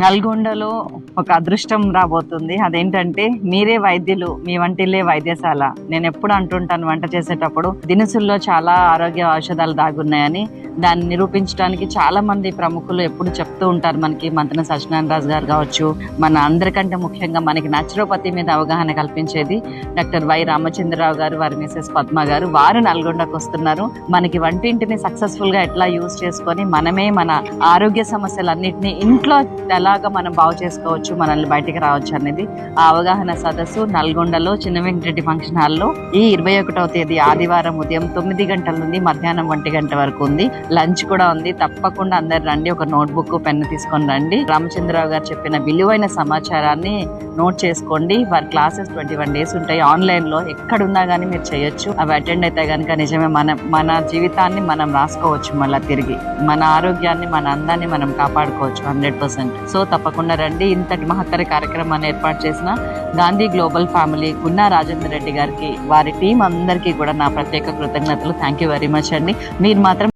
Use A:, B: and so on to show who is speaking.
A: నల్గొండలో ఒక అదృష్టం రాబోతుంది. అదేంటంటే మీరే వైద్యులు మీ వంటిల్లే వైద్యశాల. నేను ఎప్పుడు అంటుంటాను వంట చేసేటప్పుడు దినుసుల్లో చాలా ఆరోగ్య ఔషధాలు దాగున్నాయని దాన్ని నిరూపించడానికి చాలా మంది ప్రముఖులు ఎప్పుడు చెప్తూ ఉంటారు మనకి. మంతన సత్యనారాయణ రాజు గారు కావచ్చు మన అందరికంటే ముఖ్యంగా మనకి naturopathy మీద అవగాహన కల్పించేది డాక్టర్ వై రామచంద్రరావు గారు వారి మిసెస్ పద్మ గారు. వారు నల్గొండకు వస్తున్నారు. మనకి వంటింటిని సక్సెస్ఫుల్గా ఎట్లా యూజ్ చేసుకొని మనమే మన ఆరోగ్య సమస్యలన్నింటినీ ఇంట్లో ఎలాగా మనం బాగు చేసుకోవచ్చు మనల్ని బయటికి రావచ్చు అనేది ఆ అవగాహన సదస్సు నల్గొండలో చిన్న వెంకటరెడ్డి ఫంక్షన్ హాల్లో ఈ ఇరవై ఒకటవ తేదీ ఆదివారం ఉదయం తొమ్మిది గంటల నుండి మధ్యాహ్నం ఒంటి గంట వరకు ఉంది. లంచ్ కూడా ఉంది. తప్పకుండా అందరు రండి. ఒక నోట్బుక్ పెన్ను తీసుకొని రండి. రామచంద్రరావు గారు చెప్పిన విలువైన సమాచారాన్ని నోట్ చేసుకోండి. వారి క్లాసెస్ ట్వంటీ వన్ డేస్ ఉంటాయి. ఆన్లైన్లో ఎక్కడున్నా కానీ మీరు చేయొచ్చు. అవి అటెండ్ అయితే కనుక నిజమే మన మన జీవితాన్ని మనం రాసుకోవచ్చు మళ్ళీ తిరిగి. మన ఆరోగ్యాన్ని మన అందాన్ని మనం కాపాడుకోవచ్చు హండ్రెడ్ పర్సెంట్. సో తప్పకుండా రండి. ఇంతటి మహత్తర కార్యక్రమాన్ని ఏర్పాటు చేసిన గాంధీ గ్లోబల్ ఫ్యామిలీ గున్నా రాజేందర్ రెడ్డి గారికి వారి టీం అందరికీ కూడా నా ప్రత్యేక కృతజ్ఞతలు. థ్యాంక్ యూ వెరీ మచ్ అండి. మీరు మాత్రం